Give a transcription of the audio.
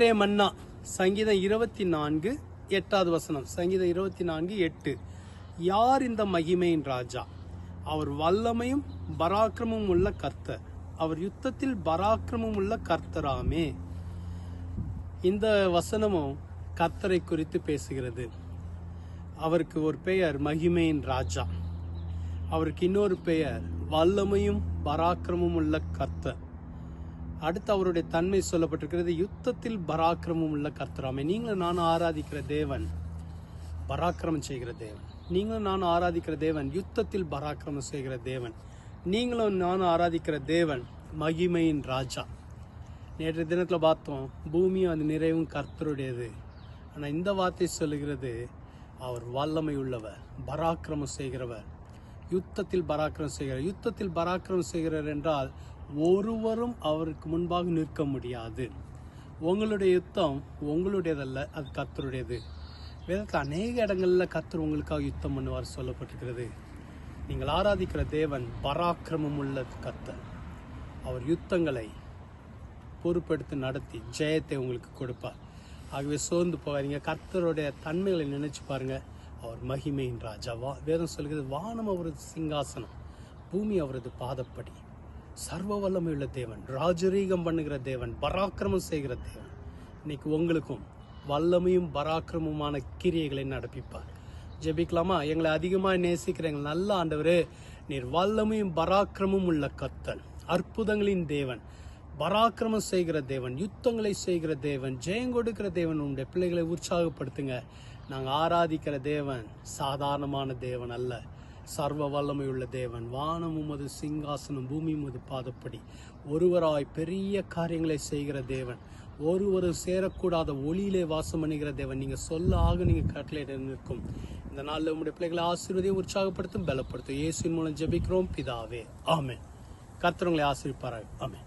மன்னா சங்கீதம் இருபத்தி நான்கு எட்டாவது வசனம். சங்கீதம் இருபத்தி நான்கு எட்டு. யார் இந்த மகிமையின் ராஜா? அவர் வல்லமையும் பராக்கிரமும் உள்ள கர்த்தர். அவர் யுத்தத்தில் பராக்கிரமும் உள்ள கர்த்தராமே. இந்த வசனமும் கர்த்தரை குறித்து பேசுகிறது. அவருக்கு ஒரு பெயர் மகிமையின் ராஜா. அவருக்கு இன்னொரு பெயர் வல்லமையும் பராக்கிரமும் உள்ள கர்த்தர். அடுத்து அவருடைய தன்மை சொல்லப்பட்டிருக்கிறது யுத்தத்தில் பராக்கிரமம் உள்ள கர்த்தராமே நீங்களும் நானும் ஆராதிக்கிற தேவன் பராக்கிரமம் செய்கிற தேவன். நீங்களும் நானும் ஆராதிக்கிற தேவன் யுத்தத்தில் பராக்கிரமம் செய்கிற தேவன். நீங்களும் நானும் ஆராதிக்கிற தேவன் மகிமையின் ராஜா. நேற்று தினத்தில் பார்த்தோம் பூமியும் அது நிறைவும் கர்த்தருடையது. ஆனால் இந்த வார்த்தை சொல்லுகிறது அவர் வல்லமை உள்ளவர் பராக்கிரமம் செய்கிறவர் யுத்தத்தில் பராக்கிரம் செய்கிறார். யுத்தத்தில் பராக்கிரம் செய்கிறார் என்றால் ஒருவரும் அவருக்கு முன்பாக நிற்க முடியாது. உங்களுடைய யுத்தம் உங்களுடையதல்ல அது கத்தருடையது வேதத்தில் அநேக இடங்களில் கத்தர் உங்களுக்காக யுத்தம் பண்ணுவார் சொல்லப்பட்டிருக்கிறது. நீங்கள் ஆராதிக்கிற தேவன் பராக்கிரமம் உள்ள கத்தர் அவர் யுத்தங்களை பொறுப்பெடுத்து நடத்தி ஜெயத்தை உங்களுக்கு கொடுப்பார். ஆகவே சோர்ந்து போகாதீங்க. கர்த்தருடைய தன்மைகளை நினைச்சு பாருங்கள் அவர் மகிமையின் ராஜா வா வேதம் சொல்கிறது வானம் அவரது சிங்காசனம் பூமி அவரது பாதப்படி. சர்வ வல்லமையுள்ள தேவன் ராஜரீகம் பண்ணுகிற தேவன் பராக்கிரமம் செய்கிற தேவன். இன்னைக்கு உங்களுக்கும் வல்லமையும் பராக்கிரமுமான கிரியைகளை நடப்பிப்பார்? ஜெபிக்கலாமா? எங்களை அதிகமாக நேசிக்கிற எங்கள் நல்ல ஆண்டவர் நீர் வல்லமையும் பராக்கிரமும் உள்ள கத்தன் அற்புதங்களின் தேவன் பராக்கிரமம் செய்கிற தேவன் யுத்தங்களை செய்கிற தேவன் ஜெயம் கொடுக்கிற தேவன் உங்களுடைய பிள்ளைகளை உற்சாகப்படுத்துங்க. நாங்கள் ஆராதிக்கிற தேவன் சாதாரணமான தேவன் அல்ல. சர்வ வல்லமையுள்ள தேவன். வானம் உமது சிங்காசனம் பூமி உமது பாதப்படி. ஒருவராய் பெரிய காரியங்களை செய்கிற தேவன். ஒருவரும் சேரக்கூடாத ஒளியிலே வாசம் பண்ணுகிற தேவன். நீங்கள் சொல்ல ஆக நீங்கள் கட்டளையிட நிற்கும். இந்த நாளில் உங்களுடைய பிள்ளைகளை ஆசீர்வதியை உற்சாகப்படுத்தும் பலப்படுத்தும். இயேசுவின் மூலம் ஜெபிக்கிறோம். பிதாவே. ஆமே கர்த்தவங்களை உங்களை ஆமே